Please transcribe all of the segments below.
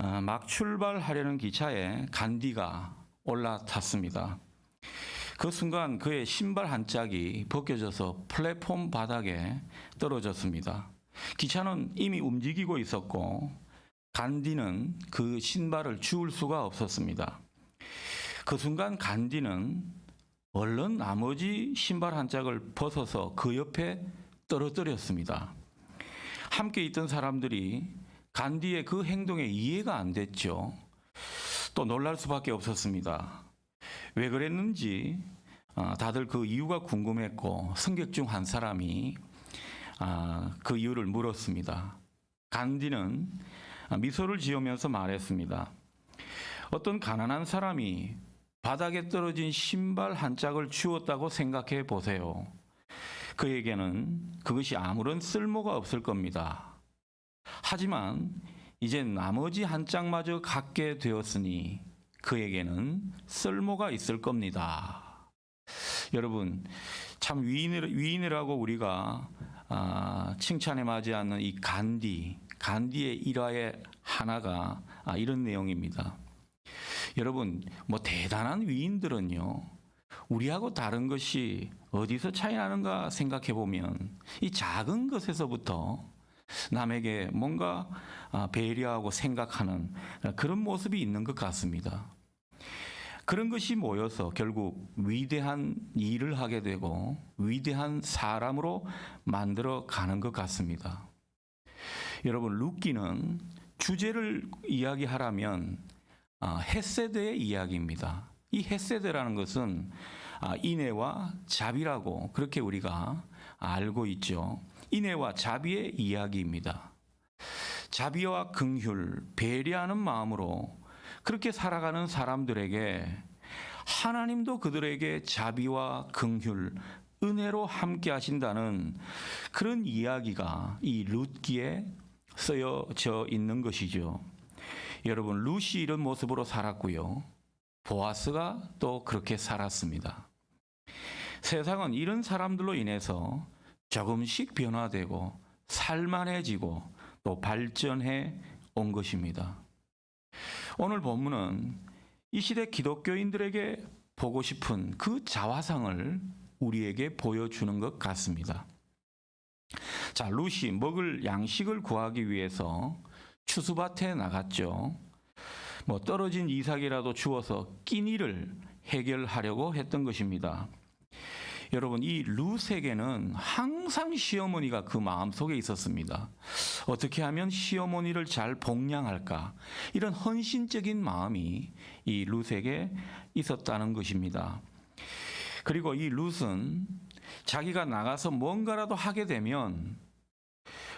아, 막 출발하려는 기차에 간디가 올라탔습니다. 그 순간 그의 신발 한 짝이 벗겨져서 플랫폼 바닥에 떨어졌습니다. 기차는 이미 움직이고 있었고 간디는 그 신발을 주울 수가 없었습니다. 그 순간 간디는 얼른 나머지 신발 한 짝을 벗어서 그 옆에 떨어뜨렸습니다. 함께 있던 사람들이 간디의 그 행동에 이해가 안 됐죠. 또 놀랄 수밖에 없었습니다. 왜 그랬는지 아, 다들 그 이유가 궁금했고 승객 중 한 사람이 아, 그 이유를 물었습니다. 간디는 미소를 지으면서 말했습니다. 어떤 가난한 사람이 바닥에 떨어진 신발 한 짝을 주웠다고 생각해 보세요. 그에게는 그것이 아무런 쓸모가 없을 겁니다. 하지만 이제 나머지 한 짝마저 갖게 되었으니 그에게는 쓸모가 있을 겁니다. 여러분, 참 위인을, 위인이라고 우리가 아, 칭찬에 맞지 않는 이 간디, 간디의 일화의 하나가 아, 이런 내용입니다. 여러분, 뭐 대단한 위인들은요, 우리하고 다른 것이 어디서 차이 나는가 생각해 보면 이 작은 것에서부터 남에게 뭔가 아, 배려하고 생각하는 그런 모습이 있는 것 같습니다. 그런 것이 모여서 결국 위대한 일을 하게 되고 위대한 사람으로 만들어 가는 것 같습니다. 여러분, 루키는 주제를 이야기하라면 아, 햇세대의 이야기입니다. 이 햇세대라는 것은 아, 인애와 자비라고 그렇게 우리가 알고 있죠. 인애와 자비의 이야기입니다. 자비와 긍휼, 배려하는 마음으로 그렇게 살아가는 사람들에게 하나님도 그들에게 자비와 긍휼, 은혜로 함께 하신다는 그런 이야기가 이 룻기에 쓰여져 있는 것이죠. 여러분, 룻이 이런 모습으로 살았고요. 보아스가 또 그렇게 살았습니다. 세상은 이런 사람들로 인해서 조금씩 변화되고 살만해지고 또 발전해 온 것입니다. 오늘 본문은 이 시대 기독교인들에게 보고 싶은 그 자화상을 우리에게 보여주는 것 같습니다. 자, 루시 먹을 양식을 구하기 위해서 추수밭에 나갔죠. 뭐 떨어진 이삭이라도 주워서 끼니를 해결하려고 했던 것입니다. 여러분, 이 룻에게는 항상 시어머니가 그 마음 속에 있었습니다. 어떻게 하면 시어머니를 잘 복양할까? 이런 헌신적인 마음이 이 룻에게 있었다는 것입니다. 그리고 이 룻은 자기가 나가서 뭔가라도 하게 되면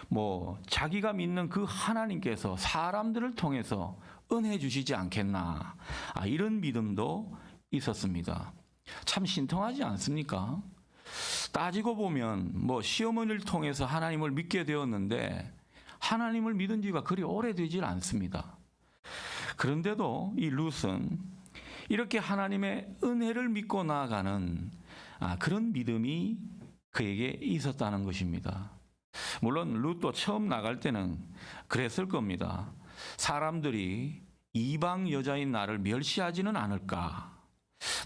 뭐 자기가 믿는 그 하나님께서 사람들을 통해서 은혜 주시지 않겠나 아, 이런 믿음도 있었습니다. 참 신통하지 않습니까? 따지고 보면 뭐 시어머니를 통해서 하나님을 믿게 되었는데 하나님을 믿은 지가 그리 오래되질 않습니다. 그런데도 이 룻은 이렇게 하나님의 은혜를 믿고 나아가는 아, 그런 믿음이 그에게 있었다는 것입니다. 물론 룻도 처음 나갈 때는 그랬을 겁니다. 사람들이 이방 여자인 나를 멸시하지는 않을까.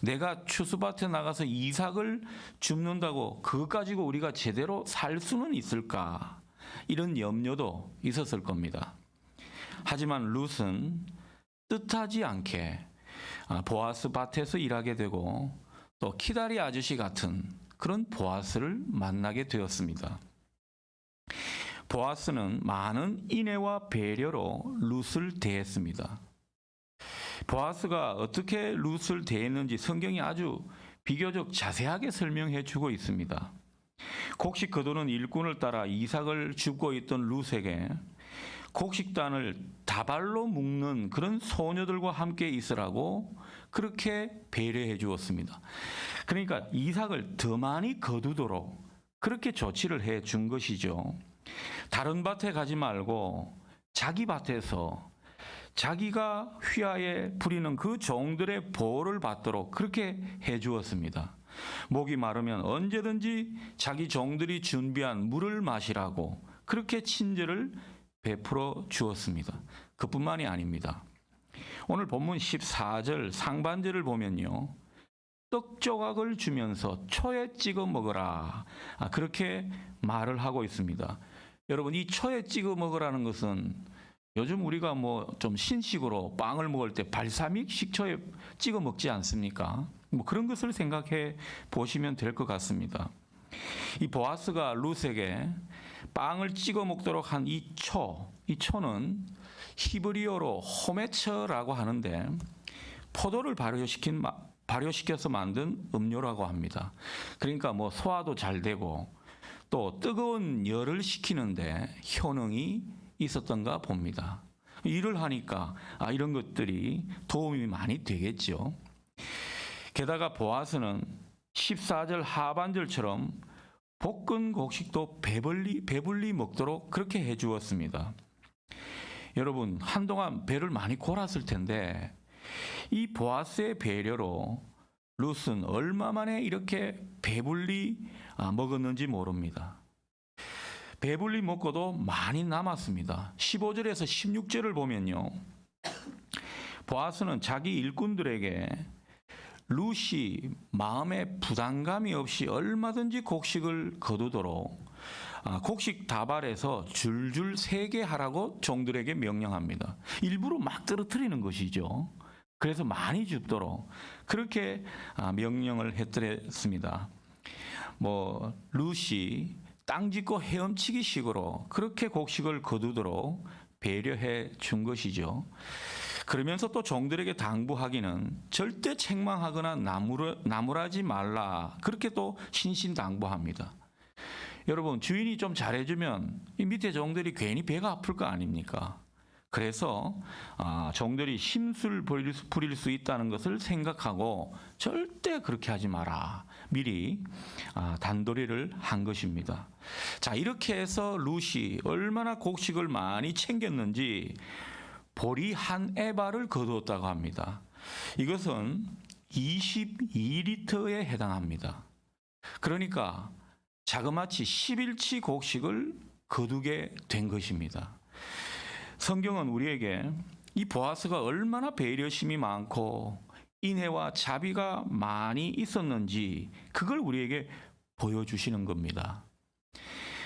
내가 추수밭에 나가서 이삭을 줍는다고 그것 가지고 우리가 제대로 살 수는 있을까? 이런 염려도 있었을 겁니다. 하지만 룻은 뜻하지 않게 아, 보아스 밭에서 일하게 되고 또 키다리 아저씨 같은 그런 보아스를 만나게 되었습니다. 보아스는 많은 인애와 배려로 룻을 대했습니다. 보아스가 어떻게 룻을 대했는지 성경이 아주 비교적 자세하게 설명해 주고 있습니다. 곡식 거두는 일꾼을 따라 이삭을 줍고 있던 룻에게 곡식단을 다발로 묶는 그런 소녀들과 함께 있으라고 그렇게 배려해 주었습니다. 그러니까 이삭을 더 많이 거두도록 그렇게 조치를 해 준 것이죠. 다른 밭에 가지 말고 자기 밭에서 자기가 휘하에 부리는 그 종들의 보호를 받도록 그렇게 해 주었습니다. 목이 마르면 언제든지 자기 종들이 준비한 물을 마시라고 그렇게 친절을 베풀어 주었습니다. 그뿐만이 아닙니다. 오늘 본문 14절 상반절을 보면요. 떡 조각을 주면서 초에 찍어 먹어라. 아, 그렇게 말을 하고 있습니다. 여러분 이 초에 찍어 먹으라는 것은 요즘 우리가 뭐 좀 신식으로 빵을 먹을 때 발사믹 식초에 찍어 먹지 않습니까? 뭐 그런 것을 생각해 보시면 될 것 같습니다. 이 보아스가 룻에게 빵을 찍어 먹도록 한 이 초, 이 초는 히브리어로 호메처라고 하는데 포도를 발효시킨 마- 발효시켜서 만든 음료라고 합니다. 그러니까 뭐 소화도 잘 되고 또 뜨거운 열을 식히는데 효능이 있었던가 봅니다. 일을 하니까 아, 이런 것들이 도움이 많이 되겠죠. 게다가 보아스는 14절 하반절처럼 볶은 곡식도 배불리 배불리 먹도록 그렇게 해 주었습니다. 여러분 한동안 배를 많이 골았을 텐데 이 보아스의 배려로 룻은 얼마 만에 이렇게 배불리 아, 먹었는지 모릅니다. 배불리 먹고도 많이 남았습니다. 15절에서 16절을 보면요. 보아스는 자기 일꾼들에게 룻이 마음에 부담감이 없이 얼마든지 곡식을 거두도록 아, 곡식 다발에서 줄줄 세게 하라고 종들에게 명령합니다. 일부러 막 떨어뜨리는 것이죠. 그래서 많이 줍도록 그렇게 아, 명령을 했더랬습니다. 뭐 룻이 땅 짚고 헤엄치기 식으로 그렇게 곡식을 거두도록 배려해 준 것이죠. 그러면서 또 종들에게 당부하기는 절대 책망하거나 나무라, 나무라지 말라 그렇게 또 신신당부합니다. 여러분 주인이 좀 잘해주면 이 밑에 종들이 괜히 배가 아플 거 아닙니까? 그래서 아, 종들이 심술 부릴 수 있다는 것을 생각하고 절대 그렇게 하지 마라. 미리 아, 단도리를 한 것입니다. 자 이렇게 해서 루시 얼마나 곡식을 많이 챙겼는지 보리 한 에바를 거두었다고 합니다. 이것은 22리터에 해당합니다. 그러니까 자그마치 11치 곡식을 거두게 된 것입니다. 성경은 우리에게 이 보아스가 얼마나 배려심이 많고 인애와 자비가 많이 있었는지 그걸 우리에게 보여주시는 겁니다.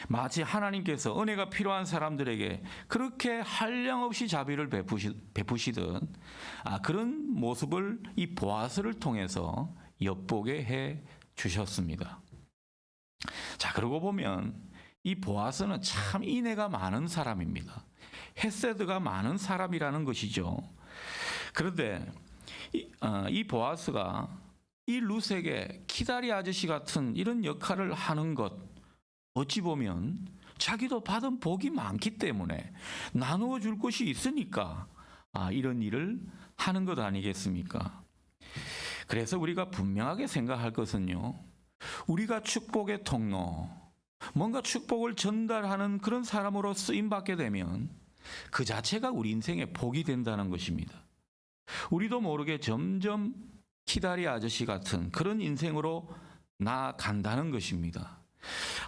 마치 하나님께서 은혜가 필요한 사람들에게 그렇게 한량 없이 자비를 베푸시, 베푸시듯 아, 그런 모습을 이 보아스를 통해서 엿보게 해 주셨습니다. 자, 그러고 보면 이 보아스는 참 인애가 많은 사람입니다. 헤세드가 많은 사람이라는 것이죠. 그런데 이, 어, 이 보아스가 이 룻에게 키다리 아저씨 같은 이런 역할을 하는 것 어찌 보면 자기도 받은 복이 많기 때문에 나누어 줄 것이 있으니까 아, 이런 일을 하는 것 아니겠습니까? 그래서 우리가 분명하게 생각할 것은요. 우리가 축복의 통로, 뭔가 축복을 전달하는 그런 사람으로 쓰임 받게 되면 그 자체가 우리 인생의 복이 된다는 것입니다. 우리도 모르게 점점 키다리 아저씨 같은 그런 인생으로 나아간다는 것입니다.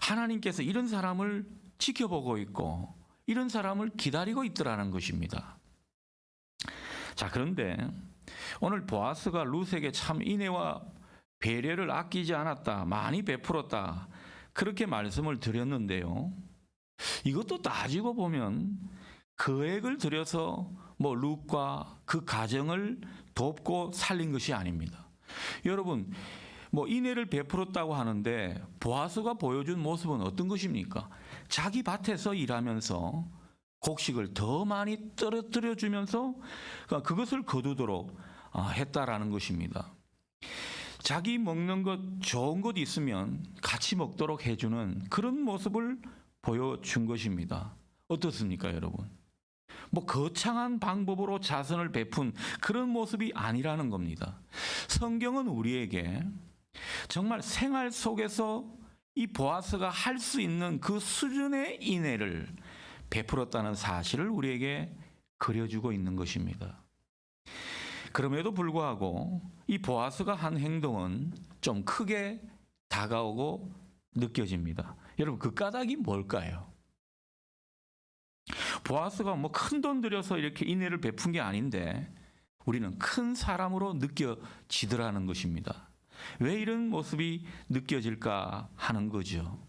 하나님께서 이런 사람을 지켜보고 있고 이런 사람을 기다리고 있더라는 것입니다. 자, 그런데 오늘 보아스가 룻에게 참 인애와 배려를 아끼지 않았다. 많이 베풀었다. 그렇게 말씀을 드렸는데요. 이것도 따지고 보면 계획을 들여서 뭐 룻과 그 가정을 돕고 살린 것이 아닙니다. 여러분, 뭐 인애를 베풀었다고 하는데 보아스가 보여준 모습은 어떤 것입니까? 자기 밭에서 일하면서 곡식을 더 많이 떨어뜨려 주면서 그것을 거두도록 아, 했다라는 것입니다. 자기 먹는 것 좋은 것 있으면 같이 먹도록 해주는 그런 모습을 보여준 것입니다. 어떻습니까, 여러분? 뭐 거창한 방법으로 자선을 베푼 그런 모습이 아니라는 겁니다. 성경은 우리에게 정말 생활 속에서 이 보아스가 할 수 있는 그 수준의 인애를 베풀었다는 사실을 우리에게 그려주고 있는 것입니다. 그럼에도 불구하고 이 보아스가 한 행동은 좀 크게 다가오고 느껴집니다. 여러분 그 까닭이 뭘까요? 보아스가 뭐 큰 돈 들여서 이렇게 인애를 베푼 게 아닌데 우리는 큰 사람으로 느껴지더라는 것입니다. 왜 이런 모습이 느껴질까 하는 거죠.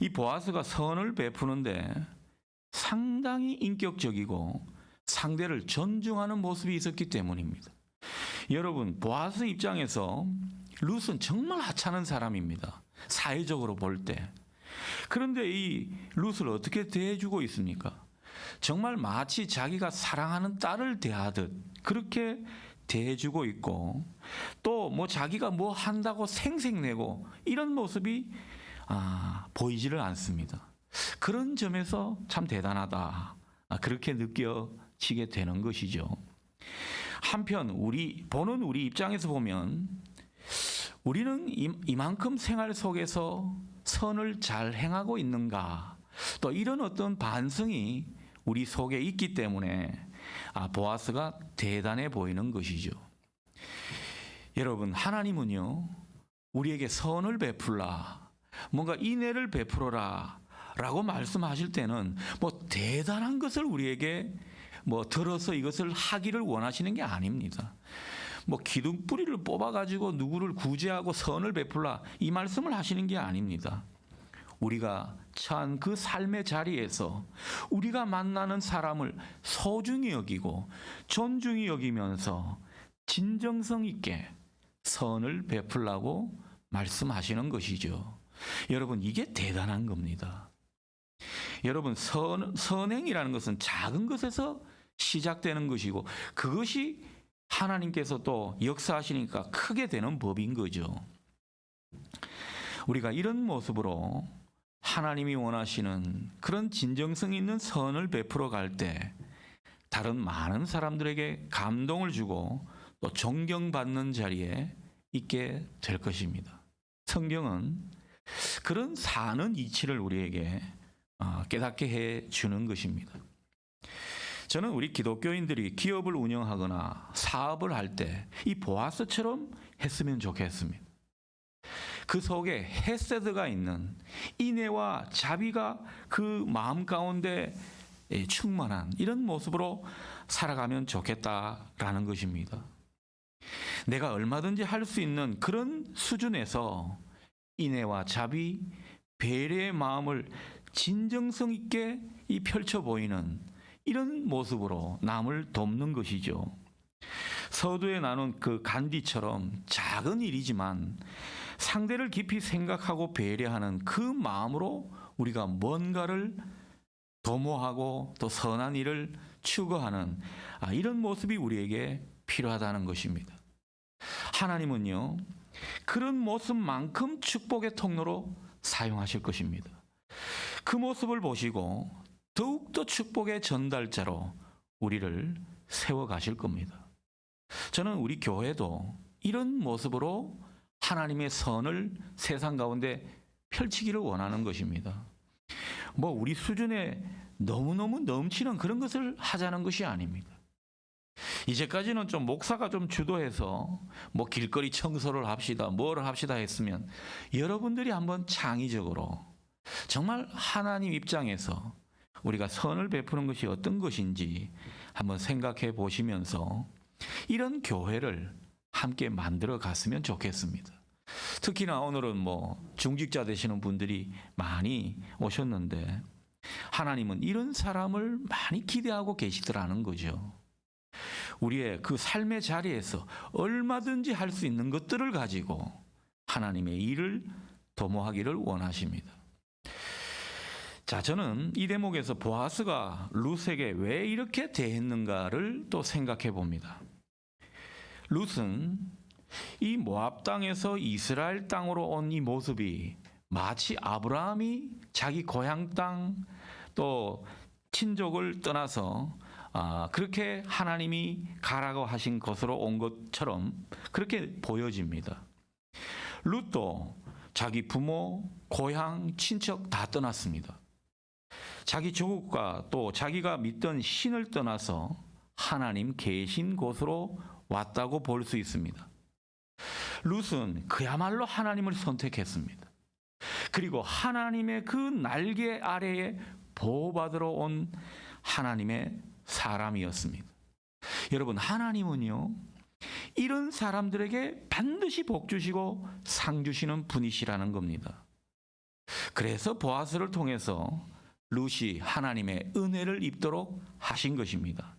이 보아스가 선을 베푸는데 상당히 인격적이고 상대를 존중하는 모습이 있었기 때문입니다. 여러분, 보아스 입장에서 룻은 정말 하찮은 사람입니다. 사회적으로 볼 때. 그런데 이 룻을 어떻게 대해주고 있습니까? 정말 마치 자기가 사랑하는 딸을 대하듯 그렇게 대해주고 있고 또 뭐 자기가 뭐 한다고 생색내고 이런 모습이 아, 보이지를 않습니다. 그런 점에서 참 대단하다. 아, 그렇게 느껴지게 되는 것이죠. 한편 우리 보는 우리 입장에서 보면 우리는 이- 이만큼 생활 속에서 선을 잘 행하고 있는가 또 이런 어떤 반성이 우리 속에 있기 때문에 아, 보아스가 대단해 보이는 것이죠. 여러분 하나님은요 우리에게 선을 베풀라 뭔가 인애를 베풀어라 라고 말씀하실 때는 뭐 대단한 것을 우리에게 뭐 들어서 이것을 하기를 원하시는 게 아닙니다. 뭐 기둥 뿌리를 뽑아 가지고 누구를 구제하고 선을 베풀라 이 말씀을 하시는 게 아닙니다. 우리가 처한 그 삶의 자리에서 우리가 만나는 사람을 소중히 여기고 존중히 여기면서 진정성 있게 선을 베풀라고 말씀하시는 것이죠. 여러분 이게 대단한 겁니다. 여러분 선, 선행이라는 것은 작은 것에서 시작되는 것이고 그것이 하나님께서 또 역사하시니까 크게 되는 법인 거죠. 우리가 이런 모습으로 하나님이 원하시는 그런 진정성 있는 선을 베풀어 갈 때 다른 많은 사람들에게 감동을 주고 또 존경받는 자리에 있게 될 것입니다. 성경은 그런 사는 이치를 우리에게 어, 깨닫게 해 주는 것입니다. 저는 우리 기독교인들이 기업을 운영하거나 사업을 할 때 이 보아스처럼 했으면 좋겠습니다. 그 속에 헤세드가 있는 인애와 자비가 그 마음 가운데 예, 충만한 이런 모습으로 살아가면 좋겠다라는 것입니다. 내가 얼마든지 할 수 있는 그런 수준에서 인애와 자비, 배려의 마음을 진정성 있게 이 펼쳐 보이는 이런 모습으로 남을 돕는 것이죠. 서두에 나눈 그 간디처럼 작은 일이지만 상대를 깊이 생각하고 배려하는 그 마음으로 우리가 뭔가를 도모하고 또 선한 일을 추구하는 아, 이런 모습이 우리에게 필요하다는 것입니다. 하나님은요, 그런 모습만큼 축복의 통로로 사용하실 것입니다. 그 모습을 보시고 더욱더 축복의 전달자로 우리를 세워 가실 겁니다. 저는 우리 교회도 이런 모습으로 하나님의 선을 세상 가운데 펼치기를 원하는 것입니다. 뭐 우리 수준에 너무너무 넘치는 그런 것을 하자는 것이 아닙니다. 이제까지는 좀 목사가 좀 주도해서 뭐 길거리 청소를 합시다, 뭐를 합시다 했으면 여러분들이 한번 창의적으로 정말 하나님 입장에서 우리가 선을 베푸는 것이 어떤 것인지 한번 생각해 보시면서 이런 교회를 함께 만들어 갔으면 좋겠습니다. 특히나 오늘은 뭐 중직자 되시는 분들이 많이 오셨는데 하나님은 이런 사람을 많이 기대하고 계시더라는 거죠. 우리의 그 삶의 자리에서 얼마든지 할 수 있는 것들을 가지고 하나님의 일을 도모하기를 원하십니다. 자, 저는 이 대목에서 보아스가 룻에게 왜 이렇게 대했는가를 또 생각해 봅니다. 룻은 이 모압 땅에서 이스라엘 땅으로 온 이 모습이 마치 아브라함이 자기 고향 땅 또 친족을 떠나서 아, 그렇게 하나님이 가라고 하신 것으로 온 것처럼 그렇게 보여집니다. 룻도 자기 부모, 고향, 친척 다 떠났습니다. 자기 조국과 또 자기가 믿던 신을 떠나서 하나님 계신 곳으로 왔다고 볼 수 있습니다. 룻은 그야말로 하나님을 선택했습니다. 그리고 하나님의 그 날개 아래에 보호받으러 온 하나님의 사람이었습니다. 여러분, 하나님은요, 이런 사람들에게 반드시 복 주시고 상 주시는 분이시라는 겁니다. 그래서 보아스를 통해서 룻이 하나님의 은혜를 입도록 하신 것입니다.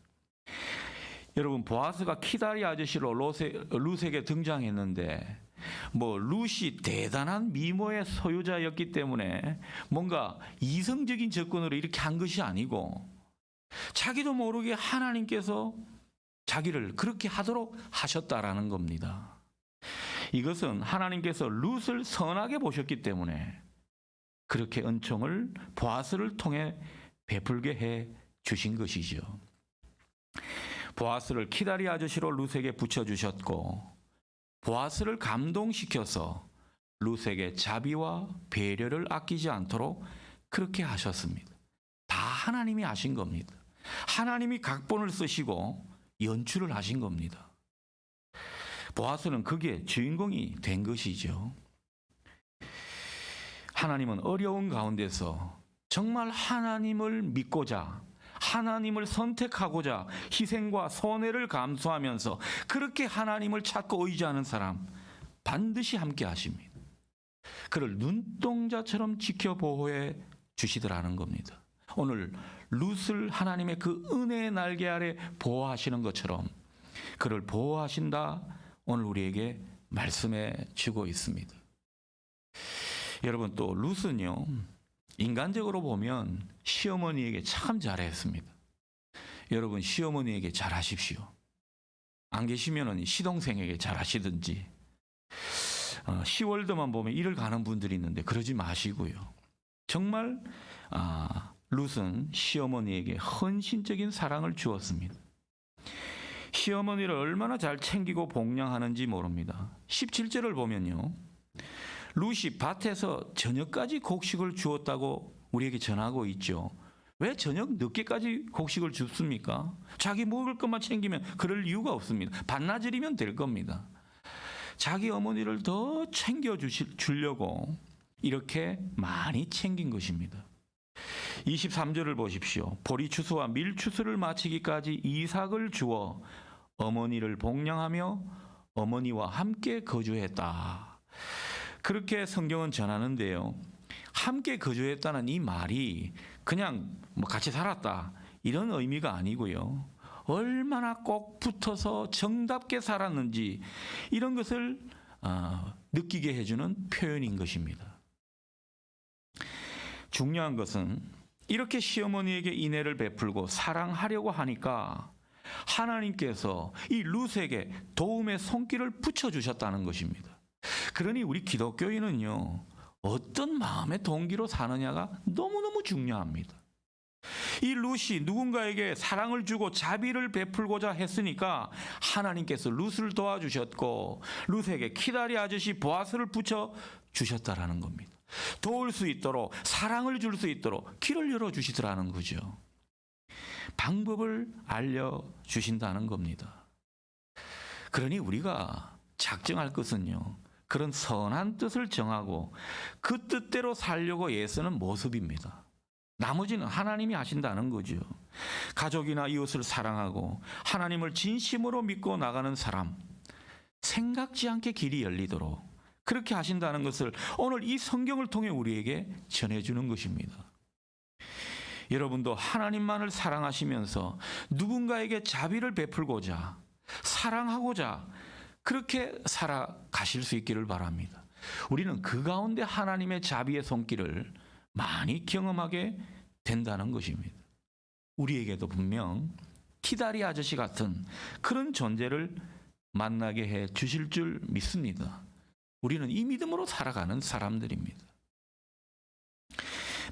여러분 보아스가 키다리 아저씨로 롯에, 룻에게 등장했는데 뭐 룻이 대단한 미모의 소유자였기 때문에 뭔가 이성적인 접근으로 이렇게 한 것이 아니고 자기도 모르게 하나님께서 자기를 그렇게 하도록 하셨다라는 겁니다. 이것은 하나님께서 룻을 선하게 보셨기 때문에 그렇게 은총을 보아스를 통해 베풀게 해 주신 것이죠. 보아스를 키다리 아저씨로 룻에게 붙여주셨고 보아스를 감동시켜서 룻에게 자비와 배려를 아끼지 않도록 그렇게 하셨습니다. 다 하나님이 하신 겁니다. 하나님이 각본을 쓰시고 연출을 하신 겁니다. 보아스는 그게 주인공이 된 것이죠. 하나님은 어려운 가운데서 정말 하나님을 믿고자 하나님을 선택하고자 희생과 손해를 감수하면서 그렇게 하나님을 찾고 의지하는 사람 반드시 함께 하십니다. 그를 눈동자처럼 지켜 보호해 주시더라는 겁니다. 오늘 룻을 하나님의 그 은혜의 날개 아래 보호하시는 것처럼 그를 보호하신다 오늘 우리에게 말씀해 주고 있습니다. 여러분 또 룻은요 인간적으로 보면 시어머니에게 참 잘했습니다. 여러분 시어머니에게 잘하십시오. 안 계시면은 시동생에게 잘하시든지 어, 10월드만 보면 일을 가는 분들이 있는데 그러지 마시고요. 정말 아, 룻은 시어머니에게 헌신적인 사랑을 주었습니다. 시어머니를 얼마나 잘 챙기고 복양하는지 모릅니다. 17절을 보면요. 룻이 밭에서 저녁까지 곡식을 주었다고 우리에게 전하고 있죠. 왜 저녁 늦게까지 곡식을 줍습니까? 자기 먹을 것만 챙기면 그럴 이유가 없습니다. 반나절이면 될 겁니다. 자기 어머니를 더 챙겨 주려고 이렇게 많이 챙긴 것입니다. 23절을 보십시오. 보리추수와 밀추수를 마치기까지 이삭을 주어 어머니를 복양하며 어머니와 함께 거주했다. 그렇게 성경은 전하는데요. 함께 거주했다는 이 말이 그냥 뭐 같이 살았다 이런 의미가 아니고요. 얼마나 꼭 붙어서 정답게 살았는지 이런 것을 어, 느끼게 해주는 표현인 것입니다. 중요한 것은 이렇게 시어머니에게 인애를 베풀고 사랑하려고 하니까 하나님께서 이 룻에게 도움의 손길을 붙여주셨다는 것입니다. 그러니 우리 기독교인은요, 어떤 마음의 동기로 사느냐가 너무너무 중요합니다. 이 룻이 누군가에게 사랑을 주고 자비를 베풀고자 했으니까 하나님께서 룻을 도와주셨고 룻에게 키다리 아저씨 보아스를 붙여 주셨다라는 겁니다. 도울 수 있도록 사랑을 줄 수 있도록 길을 열어 주시더라는 거죠. 방법을 알려 주신다는 겁니다. 그러니 우리가 작정할 것은요. 그런 선한 뜻을 정하고 그 뜻대로 살려고 애쓰는 모습입니다. 나머지는 하나님이 하신다는 거죠. 가족이나 이웃을 사랑하고 하나님을 진심으로 믿고 나가는 사람, 생각지 않게 길이 열리도록 그렇게 하신다는 것을 오늘 이 성경을 통해 우리에게 전해주는 것입니다. 여러분도 하나님만을 사랑하시면서 누군가에게 자비를 베풀고자 사랑하고자 그렇게 살아가실 수 있기를 바랍니다. 우리는 그 가운데 하나님의 자비의 손길을 많이 경험하게 된다는 것입니다. 우리에게도 분명 키다리 아저씨 같은 그런 존재를 만나게 해 주실 줄 믿습니다. 우리는 이 믿음으로 살아가는 사람들입니다.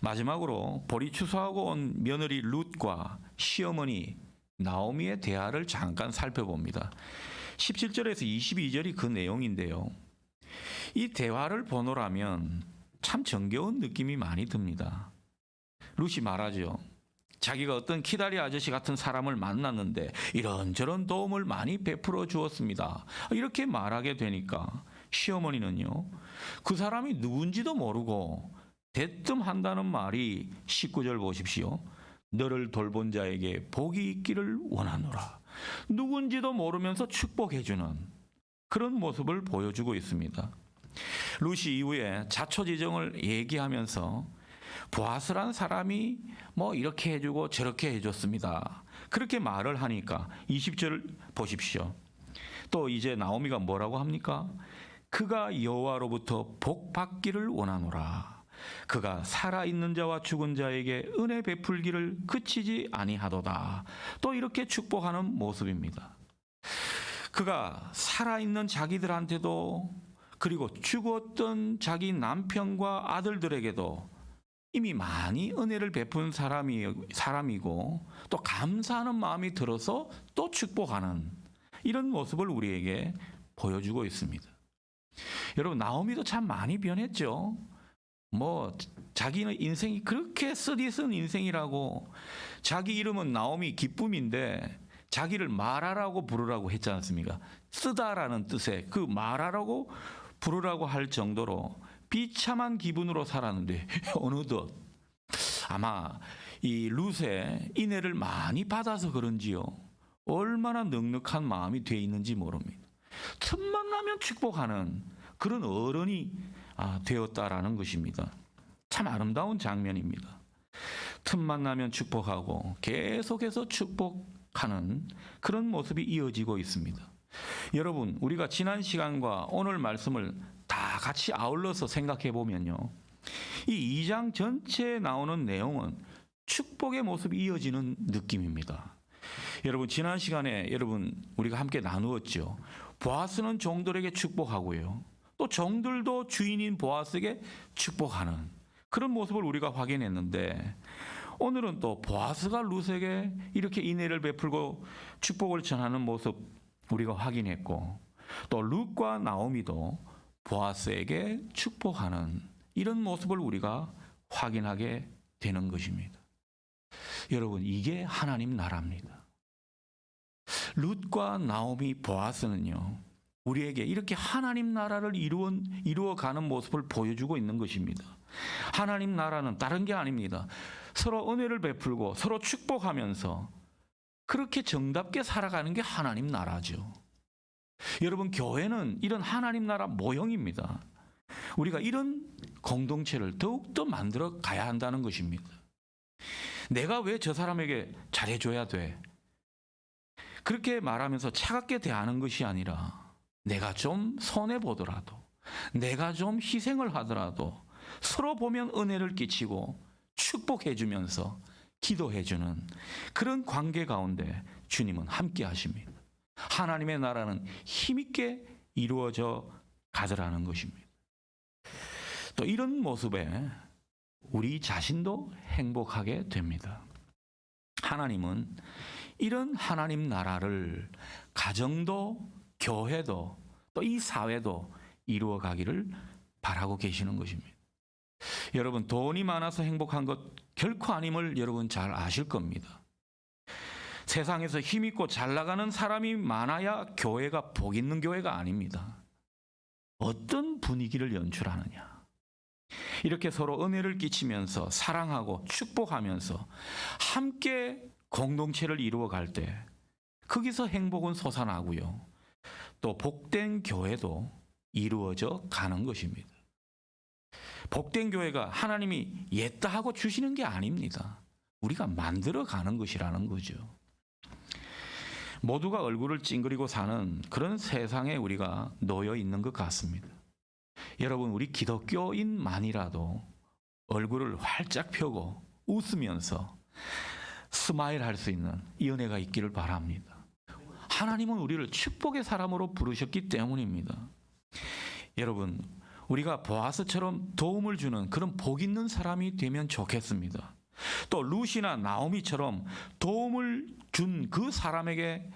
마지막으로 보리 추수하고 온 며느리 룻과 시어머니 나오미의 대화를 잠깐 살펴봅니다. 17절에서 22절이 그 내용인데요. 이 대화를 보노라면 참 정겨운 느낌이 많이 듭니다. 룻이 말하죠. 자기가 어떤 키다리 아저씨 같은 사람을 만났는데 이런저런 도움을 많이 베풀어 주었습니다. 이렇게 말하게 되니까 시어머니는요. 그 사람이 누군지도 모르고 대뜸 한다는 말이 19절 보십시오. 너를 돌본 자에게 복이 있기를 원하노라. 누군지도 모르면서 축복해주는 그런 모습을 보여주고 있습니다. 루시 이후에 자초지정을 얘기하면서 보아스란 사람이 뭐 이렇게 해주고 저렇게 해줬습니다. 그렇게 말을 하니까 20절 보십시오. 또 이제 나오미가 뭐라고 합니까? 그가 여호와로부터 복 받기를 원하노라. 그가 살아 있는 자와 죽은 자에게 은혜 베풀기를 그치지 아니하도다. 또 이렇게 축복하는 모습입니다. 그가 살아 있는 자기들한테도 그리고 죽었던 자기 남편과 아들들에게도 이미 많이 은혜를 베푼 사람이 사람이고 또 감사하는 마음이 들어서 또 축복하는 이런 모습을 우리에게 보여주고 있습니다. 여러분 나오미도 참 많이 변했죠. 뭐 자기는 인생이 그렇게 쓰디쓴 인생이라고 자기 이름은 나오미 기쁨인데 자기를 말하라고 부르라고 했지 않습니까? 쓰다라는 뜻의 그 말하라고 부르라고 할 정도로 비참한 기분으로 살았는데 어느덧 아마 이 룻의 인애를 많이 받아서 그런지요. 얼마나 넉넉한 마음이 돼 있는지 모릅니다. 틈만 나면 축복하는 그런 어른이 아, 되었다라는 것입니다. 참 아름다운 장면입니다. 틈만 나면 축복하고 계속해서 축복하는 그런 모습이 이어지고 있습니다. 여러분, 우리가 지난 시간과 오늘 말씀을 다 같이 아울러서 생각해 보면요. 이 2장 전체에 나오는 내용은 축복의 모습이 이어지는 느낌입니다. 여러분, 지난 시간에 여러분 우리가 함께 나누었죠. 보아스는 종들에게 축복하고요. 또 종들도 주인인 보아스에게 축복하는 그런 모습을 우리가 확인했는데 오늘은 또 보아스가 룻에게 이렇게 인애를 베풀고 축복을 전하는 모습 우리가 확인했고 또 룻과 나오미도 보아스에게 축복하는 이런 모습을 우리가 확인하게 되는 것입니다. 여러분 이게 하나님 나라입니다. 룻과 나오미 보아스는요. 우리에게 이렇게 하나님 나라를 이루어, 이루어가는 모습을 보여주고 있는 것입니다. 하나님 나라는 다른 게 아닙니다. 서로 은혜를 베풀고 서로 축복하면서 그렇게 정답게 살아가는 게 하나님 나라죠. 여러분, 교회는 이런 하나님 나라 모형입니다. 우리가 이런 공동체를 더욱더 만들어 가야 한다는 것입니다. 내가 왜 저 사람에게 잘해줘야 돼? 그렇게 말하면서 차갑게 대하는 것이 아니라 내가 좀 손해보더라도 내가 좀 희생을 하더라도 서로 보면 은혜를 끼치고 축복해주면서 기도해주는 그런 관계 가운데 주님은 함께 하십니다. 하나님의 나라는 힘있게 이루어져 가더라는 것입니다. 또 이런 모습에 우리 자신도 행복하게 됩니다. 하나님은 이런 하나님 나라를 가정도 교회도 또 이 사회도 이루어 가기를 바라고 계시는 것입니다. 여러분 돈이 많아서 행복한 것 결코 아님을 여러분 잘 아실 겁니다. 세상에서 힘있고 잘 나가는 사람이 많아야 교회가 복 있는 교회가 아닙니다. 어떤 분위기를 연출하느냐. 이렇게 서로 은혜를 끼치면서 사랑하고 축복하면서 함께 공동체를 이루어 갈 때 거기서 행복은 솟아나고요. 또 복된 교회도 이루어져 가는 것입니다. 복된 교회가 하나님이 옛다 하고 주시는 게 아닙니다. 우리가 만들어 가는 것이라는 거죠. 모두가 얼굴을 찡그리고 사는 그런 세상에 우리가 놓여 있는 것 같습니다. 여러분, 우리 기독교인만이라도 얼굴을 활짝 펴고 웃으면서 스마일 할 수 있는 이 은혜가 있기를 바랍니다. 하나님은 우리를 축복의 사람으로 부르셨기 때문입니다. 여러분, 우리가 보아스처럼 도움을 주는 그런 복 있는 사람이 되면 좋겠습니다. 또 루시나 나오미처럼 도움을 준 그 사람에게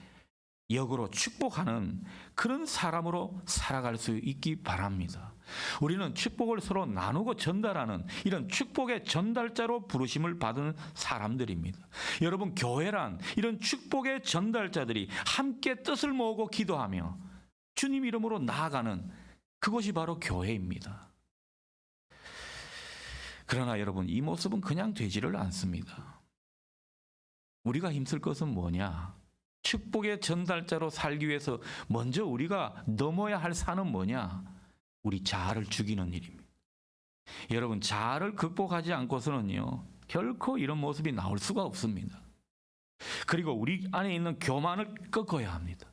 역으로 축복하는 그런 사람으로 살아갈 수 있기 바랍니다. 우리는 축복을 서로 나누고 전달하는 이런 축복의 전달자로 부르심을 받은 사람들입니다. 여러분, 교회란 이런 축복의 전달자들이 함께 뜻을 모으고 기도하며 주님 이름으로 나아가는 그것이 바로 교회입니다. 그러나 여러분, 이 모습은 그냥 되지를 않습니다. 우리가 힘쓸 것은 뭐냐? 축복의 전달자로 살기 위해서 먼저 우리가 넘어야 할 산은 뭐냐? 우리 자아를 죽이는 일입니다. 여러분, 자아를 극복하지 않고서는요, 결코 이런 모습이 나올 수가 없습니다. 그리고 우리 안에 있는 교만을 꺾어야 합니다.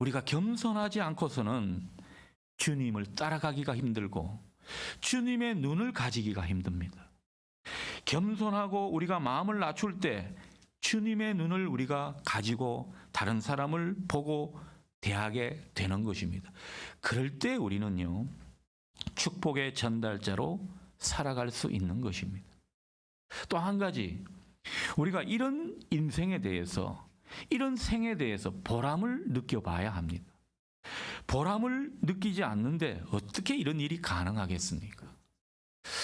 우리가 겸손하지 않고서는 주님을 따라가기가 힘들고 주님의 눈을 가지기가 힘듭니다. 겸손하고 우리가 마음을 낮출 때 주님의 눈을 우리가 가지고 다른 사람을 보고 대하게 되는 것입니다. 그럴 때 우리는요, 축복의 전달자로 살아갈 수 있는 것입니다. 또 한 가지, 우리가 이런 인생에 대해서, 이런 생에 대해서 보람을 느껴봐야 합니다. 보람을 느끼지 않는데 어떻게 이런 일이 가능하겠습니까?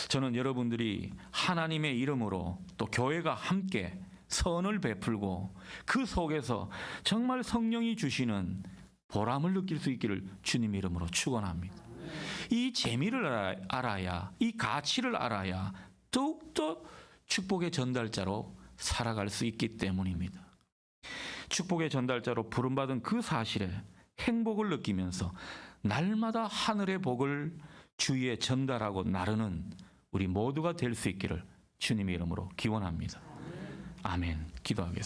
저는 여러분들이 하나님의 이름으로 또 교회가 함께 선을 베풀고 그 속에서 정말 성령이 주시는 보람을 느낄 수 있기를 주님 이름으로 축원합니다. 이 재미를 알아- 알아야 이 가치를 알아야 더욱더 축복의 전달자로 살아갈 수 있기 때문입니다. 축복의 전달자로 부름받은 그 사실에 행복을 느끼면서 날마다 하늘의 복을 주위에 전달하고 나르는 우리 모두가 될 수 있기를 주님의 이름으로 기원합니다. 아멘. 기도하겠습니다.